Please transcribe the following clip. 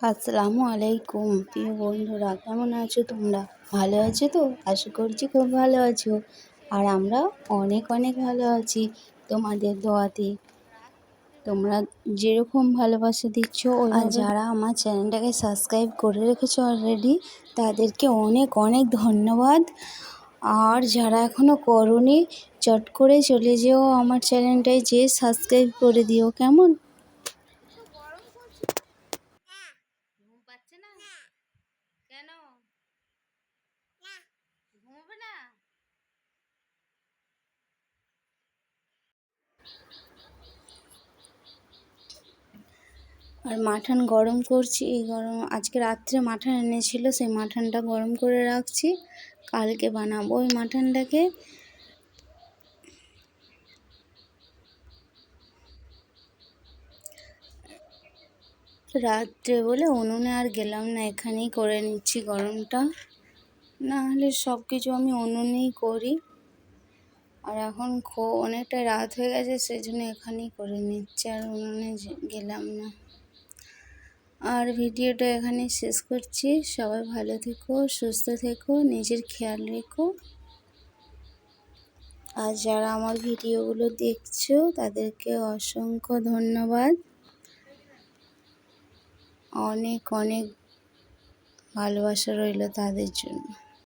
আসসালামু আলাইকুম, প্রিয় বন্ধুরা, কেমন আছো তোমরা? ভালো আছো তো? আশা করছি খুব ভালো আছো। আর আমরা অনেক অনেক ভালো আছি তোমাদের দোয়াতে। তোমরা যেরকম ভালোবাসা দিচ্ছ আর যারা আমার চ্যানেলটাকে সাবস্ক্রাইব করে রেখেছো অলরেডি তাদেরকে অনেক অনেক ধন্যবাদ। আর যারা এখনও করনি, চট করে চলে যেও আমার চ্যানেলটায়, যেয়ে সাবস্ক্রাইব করে দিও, কেমন? আর মাঠান গরম করছি, এই গরম, আজকে রাত্রে মাঠান এনেছিল, সেই মাঠানটা গরম করে রাখছি, কালকে বানাবো ওই মাঠানটাকে রাত্রে বলে উনুনে আর গেলাম না, এখানেই করে নিচ্ছি গরমটা। না হলে সব কিছু আমি উনুনেই করি। আর এখন খো, অনেকটা রাত হয়ে গেছে সেই জন্য এখানেই করে নিচ্ছি, আর উনুনে গেলাম না। আর ভিডিওটা এখানে শেষ করছি। সবাই ভালো থেকো, সুস্থ থেকো, নিজের খেয়াল রেখো। আর যারা আমার ভিডিওগুলো দেখছ, তাদেরকে অসংখ্য ধন্যবাদ। অনেক অনেক ভালোবাসা রইল তাদের জন্য।